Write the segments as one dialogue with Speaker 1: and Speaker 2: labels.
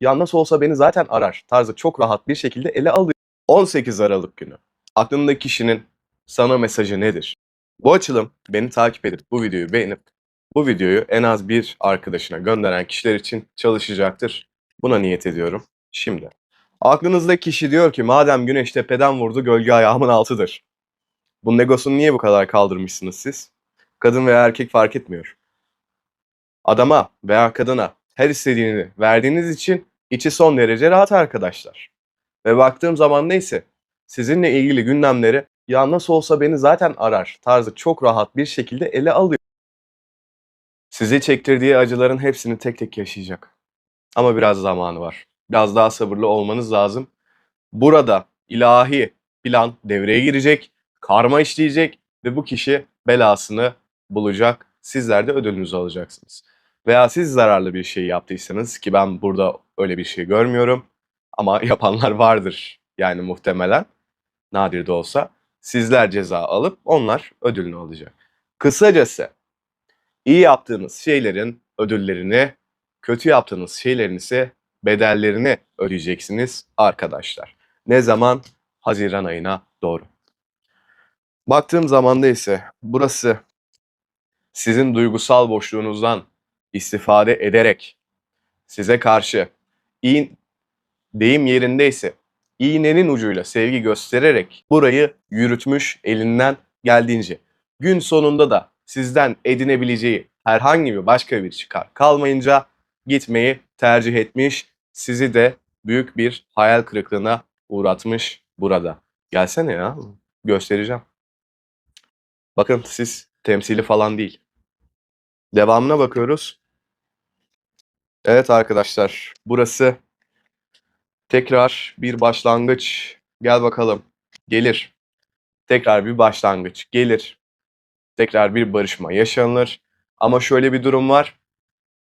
Speaker 1: Ya nasıl olsa beni zaten arar tarzı çok rahat bir şekilde ele alıyor. 18 Aralık günü. Aklındaki kişinin sana mesajı nedir? Bu açılım beni takip edip bu videoyu beğenip bu videoyu en az bir arkadaşına gönderen kişiler için çalışacaktır. Buna niyet ediyorum. Şimdi. Aklınızdaki kişi diyor ki madem güneş tepeden vurdu gölge ayağımın altıdır. Bu negosunu niye bu kadar kaldırmışsınız siz? Kadın veya erkek fark etmiyor. Adama veya kadına her istediğini verdiğiniz için içi son derece rahat arkadaşlar. Ve baktığım zaman neyse sizinle ilgili gündemleri ya nasıl olsa beni zaten arar tarzı çok rahat bir şekilde ele alıyor. Sizi çektirdiği acıların hepsini tek tek yaşayacak. Ama biraz zamanı var. Biraz daha sabırlı olmanız lazım. Burada ilahi plan devreye girecek, karma işleyecek ve bu kişi belasını bulacak. Sizler de ödülünüzü alacaksınız. Veya siz zararlı bir şey yaptıysanız ki ben burada öyle bir şey görmüyorum ama yapanlar vardır yani muhtemelen nadir de olsa sizler ceza alıp onlar ödülünü alacak. Kısacası iyi yaptığınız şeylerin ödüllerini, kötü yaptığınız şeylerin ise bedellerini ödeyeceksiniz arkadaşlar. Ne zaman? Haziran ayına doğru. Baktığım zamanda ise burası sizin duygusal boşluğunuzdan istifade ederek size karşı iyi deyim yerindeyse iğnenin ucuyla sevgi göstererek burayı yürütmüş elinden geldiğince. Gün sonunda da sizden edinebileceği herhangi bir başka bir çıkar kalmayınca gitmeyi tercih etmiş. Sizi de büyük bir hayal kırıklığına uğratmış burada. Gelsene ya göstereceğim. Bakın siz temsili falan değil. Devamına bakıyoruz. Evet arkadaşlar burası tekrar bir başlangıç. Gel bakalım. Gelir. Tekrar bir başlangıç. Gelir. Tekrar bir barışma yaşanır. Ama şöyle bir durum var.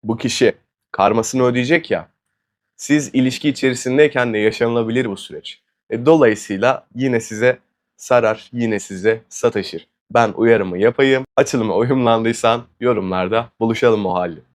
Speaker 1: Bu kişi karmasını ödeyecek ya. Siz ilişki içerisindeyken de yaşanılabilir bu süreç. E, dolayısıyla yine size sarar, yine size sataşır. Ben uyarımı yapayım. Açılıma uyumlandıysan yorumlarda buluşalım o halde.